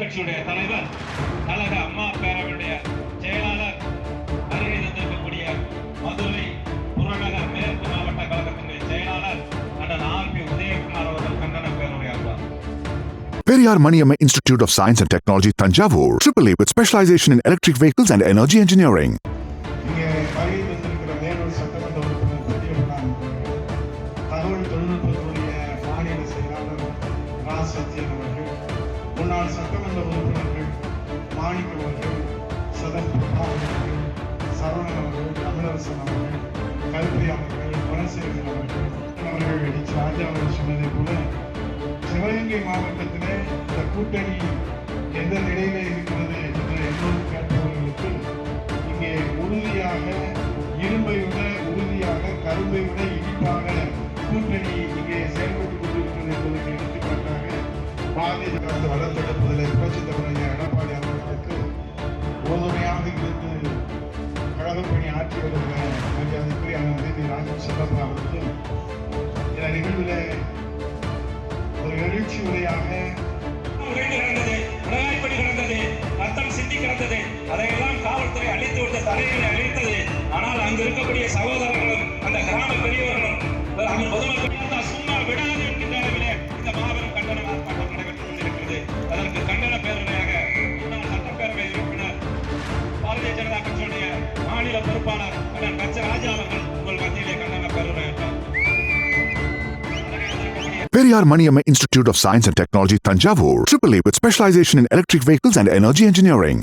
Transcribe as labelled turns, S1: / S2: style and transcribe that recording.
S1: எதிர்க்கட்சியுடைய தலைவர் கழக அம்மா பேரவையுடைய செயலாளர் வருகை தந்திருக்கக்கூடிய மதுரை புறநகர் மேற்கு மாவட்ட கழகத்தினுடைய செயலாளர் அண்ணன் ஆர் பி உதயகுமார் அவர்கள் கண்டன பேருரையாற்றுவார்
S2: Periyar Maniamma Institute of Science and Technology, Tanjavur, AAA with specialization in electric vehicles and energy engineering.
S3: இங்கே வருகை தந்திருக்கிற வேலூர் சட்டமன்ற உறுப்பினர் சத்யபிரதான் தகவல் தொழில்நுட்பத்துடைய மாநில செயலாளர் ரா சத்யன் அவர்கள் முன்னாள் சட்டமன்ற உறுப்பினர்கள் மாணிக்க அவர்கள் சதன் பிரதான் அவர்கள் சரவணன் அவர்கள் தமிழரசன் அவர்கள் கல்வி அவர்கள் குணசேகரன் அவர்கள் அவர்கள் எச் ராஜா அவர்கள் சொன்னதை போல சிவகங்கை மாவட்டத்திலே இந்த கூட்டணி எந்த நிலையில இருக்கிறது என்று எல்லோரும் கேட்பவர்களுக்கு இங்கே உறுதியாக இரும்பை விட உறுதியாக கரும்பை விட இனிப்பாக கூட்டணி இங்கே செயல்பட்டு பாரதிய வளர்த்தெடுப்பதில் புரட்சி தலைவர் எடப்பாடி அவர்களுக்கு உறுதுணையாக இருந்து கழக பணி ஆற்றி வருகிற மரியாதைக்குரிய அண்ணன் ராஜன் செல்லப்பா அவர்களும் இந்த நிகழ்வில் ஒரு எழுச்சி உரையாக
S1: வீடு கிடந்தது கிடந்தது ரத்தம் சிந்தி கிடந்தது அதையெல்லாம் காவல்துறை அழித்து விட்ட தலைகளை அழித்தது பொறுப்பாளர் அண்ணன் கச்ச ராஜா அவர்கள் உங்கள் மத்தியிலே கண்டன பேரவையாற்றார்
S2: Periyar Maniamma Institute of Science and Technology, Tanjavur, AAA with specialization in electric vehicles and energy engineering.